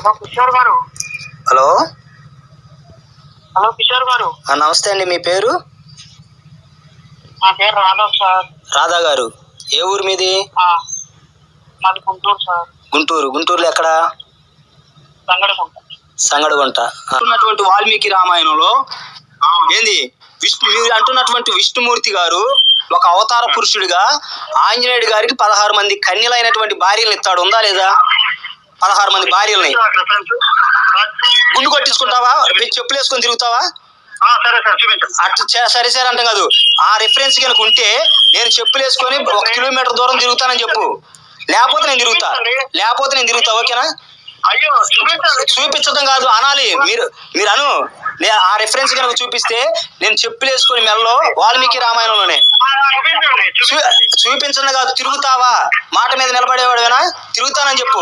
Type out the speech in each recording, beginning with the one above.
Hello Kishore గారు. Hello? Hello Kishore గారు. నమస్తే అండి మీ పేరు? నా పేరు రాఘవ్ సార్. రాధా గారు. ఏ ఊరు మీది? గుంటూరు సార్. గుంటూరు. గుంటూరులో ఎక్కడ? సంగడగుంట. అంటున్నటువంటి వాల్మీకి రామాయణంలో ఏంది? విష్ణు మీరు అంటున్నటువంటి విష్ణుమూర్తి గారు ఒక అవతార పురుషుడిగా ఆంజనేయుడి గారికి పదహారు మంది కన్యలైనటువంటి భార్యలను ఇస్తాడు. ఉందా లేదా? పదహారు మంది భార్యల్ని. గుండు కొట్టించుకుంటావా? మీరు చెప్పులు వేసుకొని తిరుగుతావా? అట్లా సరే సరే అంటాం కాదు. ఆ రిఫరెన్స్ కనుక ఉంటే నేను చెప్పులు వేసుకొని ఒక కిలోమీటర్ దూరం తిరుగుతానని చెప్పు. లేకపోతే నేను తిరుగుతా. లేకపోతే నేను తిరుగుతా ఓకేనా? చూపించండి. కాదు అనాలి. మీరు మీరు అను. నేను ఆ రిఫరెన్స్ కనుక చూపిస్తే నేను చెప్పులు వేసుకొని మెల్లో వాల్మీకి రామాయణంలోనే. చూపించడం కాదు తిరుగుతావా? మాట మీద నిలబడేవాడువేనా? తిరుగుతానని చెప్పు.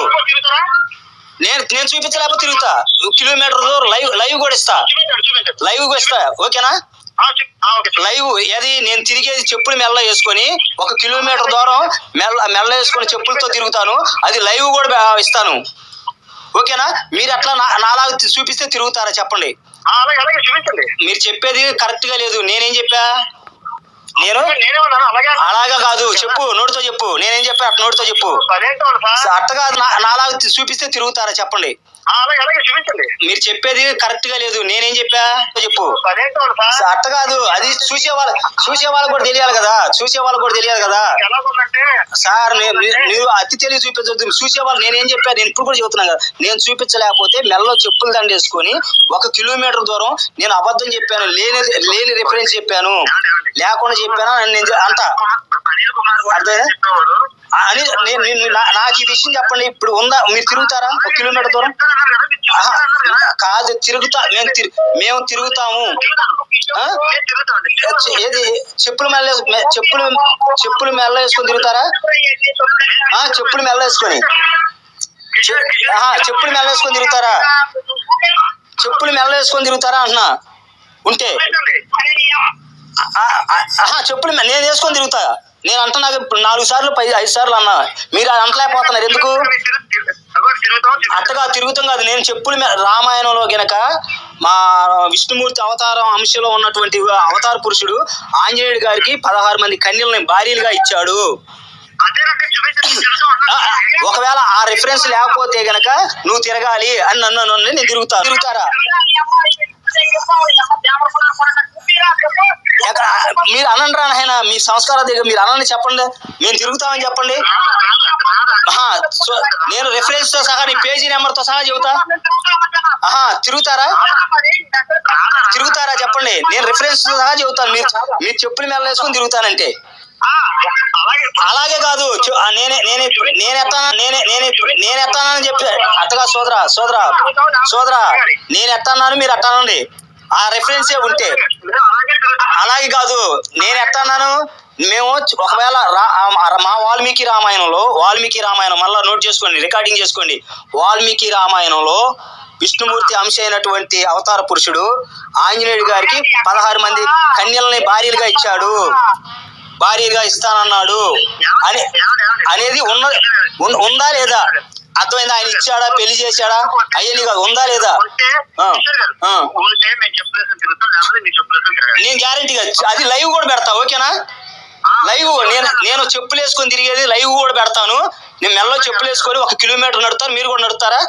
నేను నేను చూపించలేకపోతే తిరుగుతా. కిలోమీటర్ దూరం లైవ్ లైవ్ కూడా ఇస్తా. లైవ్ కూడా ఇస్తా ఓకేనా. లైవ్ ఏది నేను తిరిగేది చెప్పులు మెల్ల వేసుకొని ఒక కిలోమీటర్ దూరం మెల్ల మెల్ల వేసుకొని చెప్పులతో తిరుగుతాను. అది లైవ్ కూడా ఇస్తాను. ఓకేనా? మీరు అట్లా నా నాలాగా తి- చూపిస్తే తిరుగుతారా చెప్పండి. మీరు చెప్పేది కరెక్ట్గా లేదు. నేనేం చెప్పా? నేను? అలాగే కాదు చెప్పు నోటితో చెప్పు. నేనేం చెప్పా? అట్లా నోటితో చెప్పు. అట్ట కాదు నాలాగా చూపిస్తే తిరుగుతారా చెప్పండి. మీరు చెప్పేది కరెక్ట్గా లేదు. నేనేం చెప్పా? చెప్పు. అట్ట కాదు. అది చూసే వాళ్ళ చూసే వాళ్ళకి కూడా తెలియాలి కదా. చూసే వాళ్ళకి కూడా తెలియాలి కదా. సార్ మీరు అతి తెలివి చూపించద్దు. చూసే వాళ్ళు నేనేం చెప్పాను నేను ఇప్పుడు కూడా చెబుతున్నాను కదా. నేను చూపించలేకపోతే మెల్లో చెప్పులు దండేసుకొని ఒక కిలోమీటర్ దూరం నేను అబద్ధం చెప్పాను. లేని లేని రిఫరెన్స్ చెప్పాను. లేకుండా చెప్పాను? నేను? చెప్పేవాడు. అని నాకు ఈ విషయం చెప్పండి. ఇప్పుడు ఉందా? మీరు తిరుగుతారా? ఒక కిలోమీటర్ దూరం? కదా, తిరుగుతా మేము మేము తిరుగుతాము. ఏది? చెప్పులు మెల్ల చెప్పులు చెప్పులు మెల్ల వేసుకొని తిరుగుతారా? ఆ, చెప్పులు మెల్ల వేసుకొని. చెప్పులు మెల్ల వేసుకొని తిరుగుతారా? చెప్పులు మెల్ల వేసుకొని తిరుగుతారా అంటున్నా. ఉంటే. చెప్పులు నేను వేసుకొని తిరుగుతా. నేను అంటున్నా ఇప్పుడు నాలుగు సార్లు పై ఐదు సార్లు అన్నా మీరు అది అంటలేకపోతున్నారు. ఎందుకు? తిరుగుతాం, అట్టగా తిరుగుతాం కాదు. నేను చెప్పులు రామాయణంలో గనక మా విష్ణుమూర్తి అవతారం అంశంలో ఉన్నటువంటి అవతార పురుషుడు ఆంజనేయుడి గారికి పదహారు మంది కన్యల్ని భార్యలుగా ఇచ్చాడు. ఒకవేళ ఆ రిఫరెన్స్ లేకపోతే గనక నువ్వు తిరగాలి అని నన్ను నన్ను నేను తిరుగుతా. తిరుగుతారా? ఎక్కడ మీరు అనండి ఆయన మీ సంస్కారం దగ్గర మీరు అనండి చెప్పండి. మేము తిరుగుతామని చెప్పండి. నేను రెఫరెన్స్తో సహా నీ పేజీ నెంబర్తో సహా చెబుతా. ఆహా తిరుగుతారా? తిరుగుతారా చెప్పండి. నేను రిఫరెన్స్తో సహా చెబుతాను. మీరు మీరు చెప్పులు మెల్ల వేసుకొని తిరుగుతానంటే. అలాగే కాదు. నేనే నేనే నేను ఎట్లా నేనే నేనే నేను ఎట్టానని చెప్పి అత్తగా సోదరా సోదరా సోదరా నేను ఎట్టన్నాను మీరు ఎట్టానండి ఆ రెఫరెన్సే ఉంటే. అలాగే కాదు నేను ఎట్టన్నాను మేము ఒకవేళ రా- మా- వాల్మీకి రామాయణంలో వాల్మీకి రామాయణం మళ్ళీ నోట్ చేసుకోండి రికార్డింగ్ చేసుకోండి. వాల్మీకి రామాయణంలో విష్ణుమూర్తి అంశ అయినటువంటి అవతార పురుషుడు ఆంజనేయుడి గారికి పదహారు మంది కన్యల్ని భార్యలుగా ఇచ్చాడు. భార్యగా ఇస్తానన్నాడు. అని అనేది ఉన్న ఉన్- ఉందా లేదా? అర్థమైందా? ఆయన ఇచ్చాడా? పెళ్ళి చేశాడా? అయ్యని కాదు. ఉందా లేదా? నేను గ్యారంటీగా అది లైవ్ కూడా పెడతా ఓకేనా? లైవ్ నేను నేను చెప్పులు వేసుకొని తిరిగేది లైవ్ కూడా పెడతాను. నేను మెల్లో చెప్పులు వేసుకొని ఒక కిలోమీటర్ నడుతాను మీరు కూడా నడుతారా